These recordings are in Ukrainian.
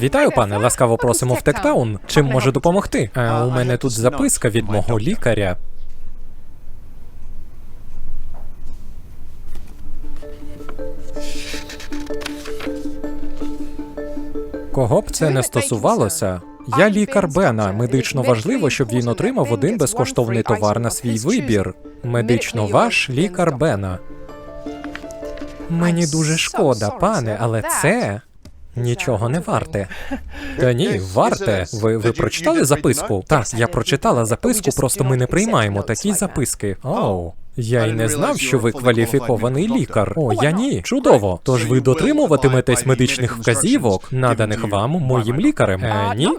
Вітаю, пане. Ласкаво просимо в Тектаун. Чим можу допомогти? Е, у мене тут записка від мого лікаря. Кого б це не стосувалося? Я лікар Бена. Медично важливо, щоб він отримав один безкоштовний товар на свій вибір. Медично ваш лікар Бена. Мені дуже шкода, пане, але це нічого не варте. Та ні, варте. Ви, ви прочитали записку? Так, я прочитала записку, просто ми не приймаємо такі записки. Оу. Я й не знав, що ви кваліфікований лікар. О, я ні. Чудово. Тож ви дотримуватиметесь медичних вказівок, наданих вам моїм лікарем. Е, ні?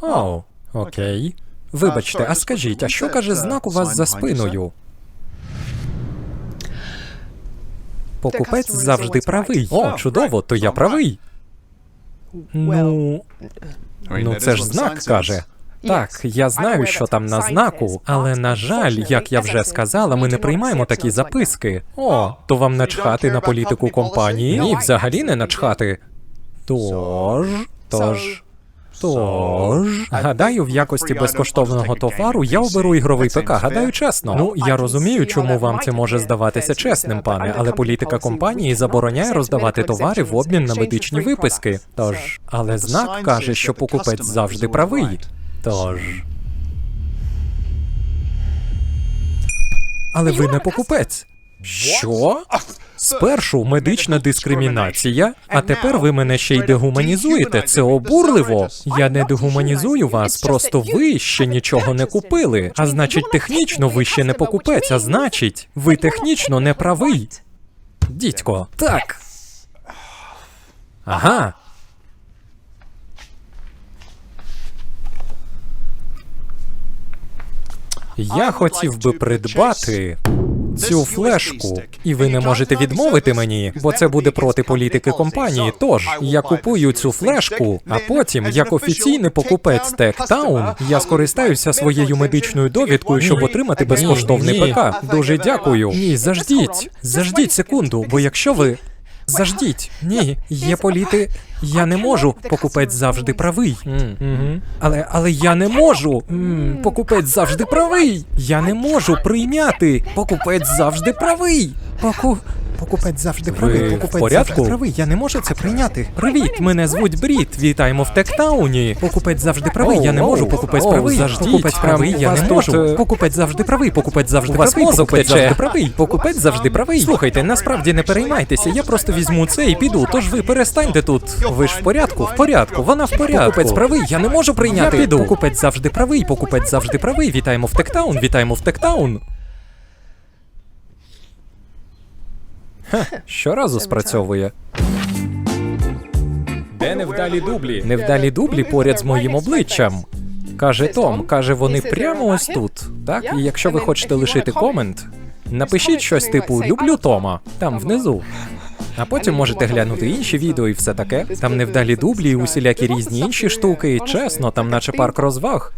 Оу, окей. Вибачте, а скажіть, а що каже знак у вас за спиною? Покупець завжди правий. О, чудово, то я правий. Ну, ну це ж знак каже. Так, я знаю, що там на знаку, але на жаль, як я вже сказала, ми не приймаємо такі записки. О, то вам начхати на політику компанії? Ні, взагалі не начхати. Тож, тож. Тож, гадаю, в якості безкоштовного товару я оберу ігровий ПК. Гадаю, чесно. Ну я розумію, чому вам це може здаватися чесним, пане, але політика компанії забороняє роздавати товари в обмін на медичні виписки. Тож, але знак каже, що покупець завжди правий. Тож. Але ви не покупець. Що? Спершу медична дискримінація, а тепер ви мене ще й дегуманізуєте. Це обурливо. Я не дегуманізую вас, просто ви ще нічого не купили. А значить, технічно ви ще не покупець, а значить, ви технічно не правий. Дідько, так. Ага. Я хотів би придбати цю флешку, і ви не можете відмовити мені, бо це буде проти політики компанії. Тож я купую цю флешку, а потім, як офіційний покупець Тектаун, я скористаюся своєю медичною довідкою, щоб отримати безкоштовний ПК. Дуже дякую. Ні, заждіть, заждіть секунду, бо якщо ви. Заждіть, ні, є політи. Я не можу. Покупець завжди правий. Але але я не можу. Покупець завжди правий. Я не можу прийняти. Покупець завжди правий. Поку... Покупець завжди правий. Покупець порядку? завжди правий. Я не можу це прийняти. Привіт, мене звуть Брід. Вітаємо в Тектауні. Покупець завжди правий. Я не можу. Покупець оу, правий. заждіть. Покупець правий. Я у не вас можу. е, Покупець завжди правий. Покупець завжди У вас правий. мозок Покупець тече. завжди правий. Покупець завжди правий. Слухайте, насправді не переймайтеся. Я просто візьму це і піду. Тож ви перестаньте тут. Ви ж в порядку, в порядку. Вона в порядку. Покупець правий. Я не можу прийняти. Я піду. Покупець завжди правий. Покупець завжди правий. Вітаємо в Тектаун. Вітаємо в Тектаун. Ха, щоразу спрацьовує. Де невдалі дублі? Невдалі дублі поряд з моїм обличчям. Каже Том, каже, вони прямо ось тут. Так, і якщо ви хочете лишити комент, напишіть щось типу Люблю Тома там внизу. А потім можете глянути інші відео і все таке. Там невдалі дублі і усілякі різні інші штуки. Чесно, там наче парк розваг.